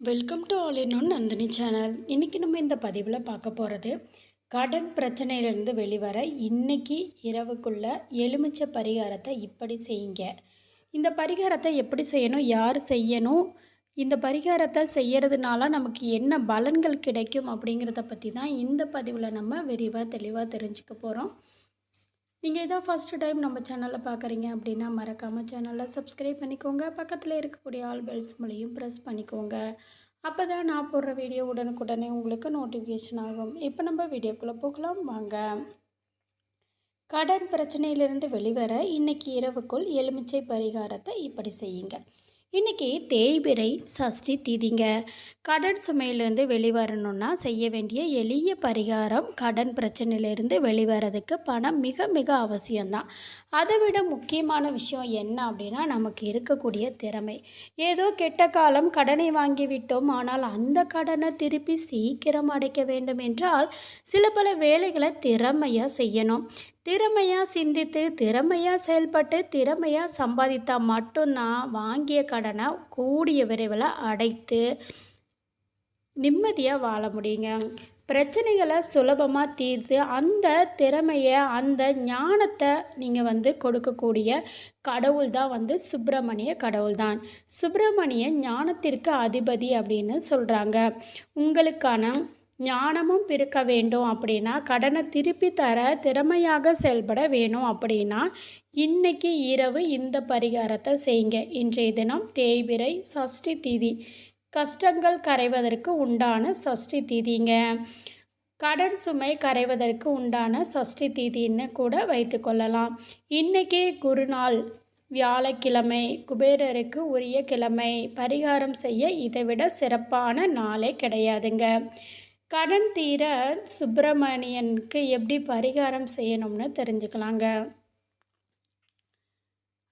Welcome to all in one Nandini channel இன்றைக்கி நம்ம இந்த பதிவில் பார்க்க போகிறது கடன் பிரச்சனையிலேருந்து வெளிவர இன்றைக்கி இரவுக்குள்ள எலுமிச்சை பரிகாரத்தை இப்படி செய்யுங்க. இந்த பரிகாரத்தை எப்படி செய்யணும் யார் செய்யணும் இந்த பரிகாரத்தை செய்கிறதுனால நமக்கு என்ன பலன்கள் கிடைக்கும் அப்படிங்கிறத பற்றி தான் இந்த பதிவில் நம்ம விரிவாக தெளிவாக தெரிஞ்சுக்க போகிறோம் நீங்கள் இதான் ஃபஸ்ட்டு டைம் நம்ம சேனலில் பார்க்குறீங்க அப்படின்னா மறக்காமல் சேனலை சப்ஸ்கிரைப் பண்ணிக்கோங்க. பக்கத்தில் இருக்கக்கூடிய ஆல் பெல்ஸ் மூலையும் ப்ரெஸ் பண்ணிக்கோங்க. அப்போ தான் நான் போடுற வீடியோ உடனுக்குடனே உங்களுக்கு நோட்டிஃபிகேஷன் ஆகும். இப்போ நம்ம வீடியோக்குள்ளே போகலாம். வாங்க. கடன் பிரச்சனையிலிருந்து வெளிவர இன்னைக்கு இரவுக்குள் எலுமிச்சை பரிகாரத்தை இப்படி செய்யுங்க. இன்றைக்கி தேய்பிரை சஷ்டி தீதிங்க. கடன் சுமையிலிருந்து வெளிவரணும்னா செய்ய வேண்டிய எளிய பரிகாரம் கடன் பிரச்சனையிலிருந்து வெளிவரதுக்கு பணம் மிக மிக அவசியம்தான். அதை விட முக்கியமான விஷயம் என்ன அப்படின்னா நமக்கு இருக்கக்கூடிய திறமை. ஏதோ கெட்ட காலம் கடனை வாங்கிவிட்டோம் ஆனால் அந்த கடனை திருப்பி சீக்கிரம் அடைக்க வேண்டும் என்றால் சில பல வேலைகளை திறமையாக செய்யணும். திறமையாக சிந்தித்து திறமையாக செயல்பட்டு திறமையாக சம்பாதித்தா மட்டும்தான் வாங்கிய கடனை கூடிய விரைவில் அடைத்து நிம்மதியாக வாழ முடியுங்க. பிரச்சனைகளை சுலபமாக தீர்த்து அந்த திறமையை அந்த ஞானத்தை நீங்கள் வந்து கொடுக்கக்கூடிய கடவுள் தான் வந்து சுப்பிரமணிய கடவுள் தான். சுப்பிரமணிய ஞானத்திற்கு அதிபதி அப்படின்னு சொல்கிறாங்க உங்களுக்கான ஞானமும் பிறக்க வேண்டும் அப்படின்னா கடனை திருப்பி தர திறமையாக செயல்பட வேணும் அப்படின்னா இன்னைக்கு இரவு இந்த பரிகாரத்தை செய்யுங்க. இன்றைய தினம் தேய்பிரை சஷ்டி தீதி. கஷ்டங்கள் கரைவதற்கு உண்டான சஷ்டி தீதிங்க. கடன் சுமை கரைவதற்கு உண்டான சஷ்டி தீதின்னு கூட வைத்து கொள்ளலாம். இன்றைக்கி குருநாள் வியாழக்கிழமை குபேரருக்கு உரிய கிழமை. பரிகாரம் செய்ய இதைவிட சிறப்பான நாளே கிடையாதுங்க. கடன் தீர சுப்பிரமணியனுக்கு எப்படி பரிகாரம் செய்யணும்னு தெரிஞ்சுக்கலாங்க.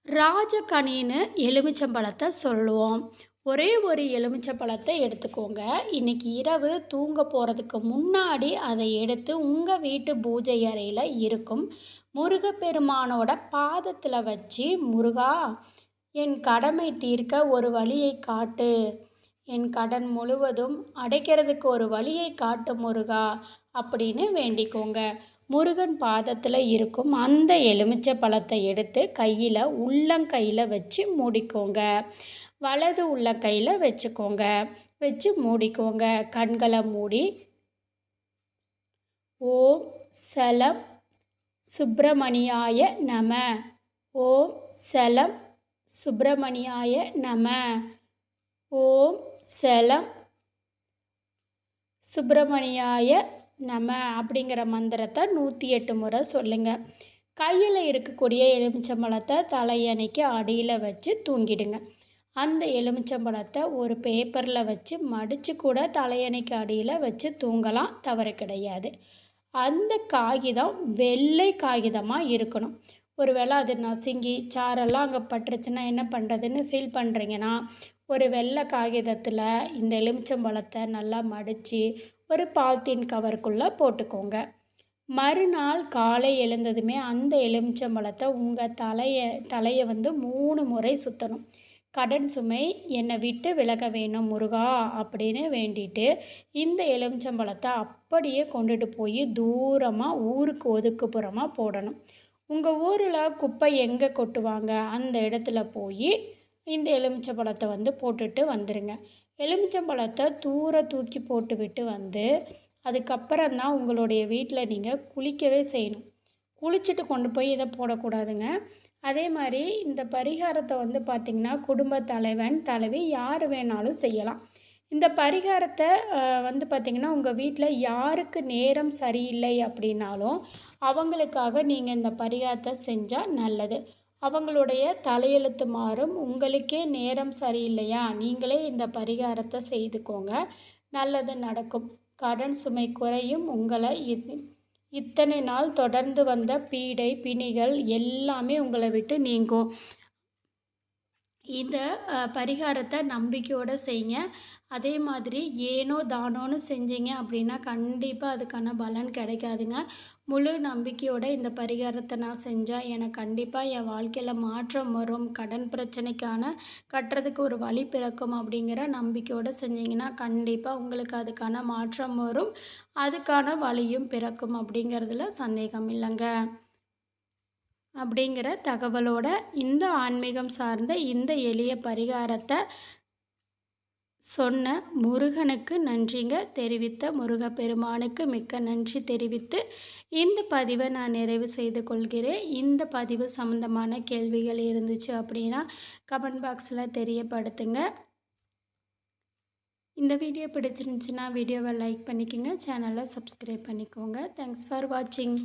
ராஜகனின்னு எலுமிச்சம்பழத்தை சொல்லுவோம். ஒரே ஒரு எலுமிச்சம்பழத்தை எடுத்துக்கோங்க. இன்றைக்கி இரவு தூங்க போகிறதுக்கு முன்னாடி அதை எடுத்து உங்கள் வீட்டு பூஜை அறையில் இருக்கும் முருகப்பெருமானோட பாதத்தில் வச்சு முருகா என் கடமை தீர்க்க ஒரு வழியை காட்டு. என் கடன் முழுவதும் அடைக்கிறதுக்கு ஒரு வழியை காட்டு முருகா அப்படின்னு வேண்டிக்கோங்க. முருகன் பாதத்தில் இருக்கும் அந்த எலுமிச்சை பழத்தை எடுத்து கையில் உள்ளங்கையில் வச்சு மூடிக்கோங்க. வலது உள்ள கையில் வச்சுக்கோங்க. வச்சு மூடிக்கோங்க. கண்களை மூடி. ஓம் சலம் சுப்பிரமணியாய நம. ஓம் சலம் சுப்பிரமணியாய நம. ஓம் சலம். சுப்பிரமணியாய நம அப்படிங்கிற மந்திரத்தை நூற்றி எட்டு முறை சொல்லுங்கள் கையில் இருக்கக்கூடிய எலுமிச்சம்பழத்தை தலையணைக்கு அடியில் வச்சு தூங்கிடுங்க. அந்த எலுமிச்சம்பழத்தை ஒரு பேப்பரில் வச்சு மடித்து கூட தலையணைக்கு அடியில் வச்சு தூங்கலாம் தவறு கிடையாது. அந்த காகிதம் வெள்ளை காகிதமாக இருக்கணும். ஒரு வேளை அது நசுங்கி சாரெல்லாம் அங்கே பட்டுருச்சுன்னா என்ன பண்ணுறதுன்னு ஃபீல் பண்ணுறீங்கன்னா ஒரு வெள்ளை காகிதத்தில் இந்த எலுமிச்சம்பழத்தை நல்லா மடித்து ஒரு பால்தீன் கவருக்குள்ளே போட்டுக்கோங்க. மறுநாள் காலை எழுந்ததுமே அந்த எலுமிச்சம்பழத்தை உங்கள் தலையை தலையை வந்து மூணு முறை சுற்றணும் கடன் சுமை என்னை விட்டு விலக வேணும் முருகா அப்படின்னு வேண்டிட்டு இந்த எலுமிச்சம்பழத்தை அப்படியே கொண்டுட்டு போய் தூரமாக ஊருக்கு ஒதுக்குப்புறமாக போடணும். உங்கள் ஊரில் குப்பை எங்கே கொட்டுவாங்க? அந்த இடத்துல போய் இந்த எலுமிச்சம்பழத்தை வந்து போட்டுட்டு வந்துடுங்க எலுமிச்சம்பழத்தை தூர தூக்கி போட்டுவிட்டு வந்து அதுக்கப்புறம் தான் உங்களுடைய வீட்டில் நீங்கள் குளிக்கவே செய்யணும். குளிச்சுட்டு கொண்டு போய் இதை போடக்கூடாதுங்க. அதே மாதிரி இந்த பரிகாரத்தை வந்து பார்த்திங்கன்னா குடும்ப தலைவன் தலைவி யார் வேணாலும் செய்யலாம். இந்த பரிகாரத்தை வந்து பார்த்திங்கன்னா உங்கள் வீட்டில் யாருக்கு நேரம் சரியில்லை அப்படின்னாலும் அவங்களுக்காக நீங்கள் இந்த பரிகாரத்தை செஞ்சால் நல்லது. அவங்களுடைய தலையெழுத்து மாறும். உங்களுக்கே நேரம் சரியில்லையா? நீங்களே இந்த பரிகாரத்தை செய்துக்கோங்க. நல்லது நடக்கும். கடன் சுமை குறையும். உங்களை இது இத்தனை நாள் தொடர்ந்து வந்த பீடை பிணிகள் எல்லாமே உங்களை விட்டு நீங்கும். இந்த பரிகாரத்தை நம்பிக்கையோடு செய்யுங்க அதே மாதிரி ஏனோ தானோன்னு செஞ்சீங்க அப்படின்னா கண்டிப்பாக அதுக்கான பலன் கிடைக்காதுங்க. முழு நம்பிக்கையோட இந்த பரிகாரத்தை நான் செஞ்சால் எனக்கு கண்டிப்பாக என் வாழ்க்கையில் மாற்றம் வரும். கடன் பிரச்சனைக்கான கட்டுறதுக்கு ஒரு வழி பிறக்கும் அப்படிங்கிற நம்பிக்கையோடு செஞ்சீங்கன்னா கண்டிப்பாக உங்களுக்கு அதுக்கான மாற்றம் வரும். அதுக்கான வழியும் பிறக்கும் அப்படிங்கிறதுல சந்தேகம் இல்லைங்க. அப்படிங்கிற தகவலோட இந்த ஆன்மீகம் சார்ந்த இந்த எளிய பரிகாரத்தை சொன்ன முருகனுக்கு நன்றிங்க. தெரிவித்த முருகப்பெருமானுக்கு மிக்க நன்றி தெரிவித்து இந்த பதிவை நான் நிறைவு செய்து கொள்கிறேன். இந்த பதிவு சம்மந்தமான கேள்விகள் இருந்துச்சு அப்படின்னா கமெண்ட் பாக்ஸில் தெரியப்படுத்துங்க. இந்த வீடியோ பிடிச்சிருந்துச்சுன்னா வீடியோவை லைக் பண்ணிக்கோங்க. சேனலை சப்ஸ்கிரைப் பண்ணிக்கோங்க. தேங்க்ஸ் ஃபார் வாட்சிங்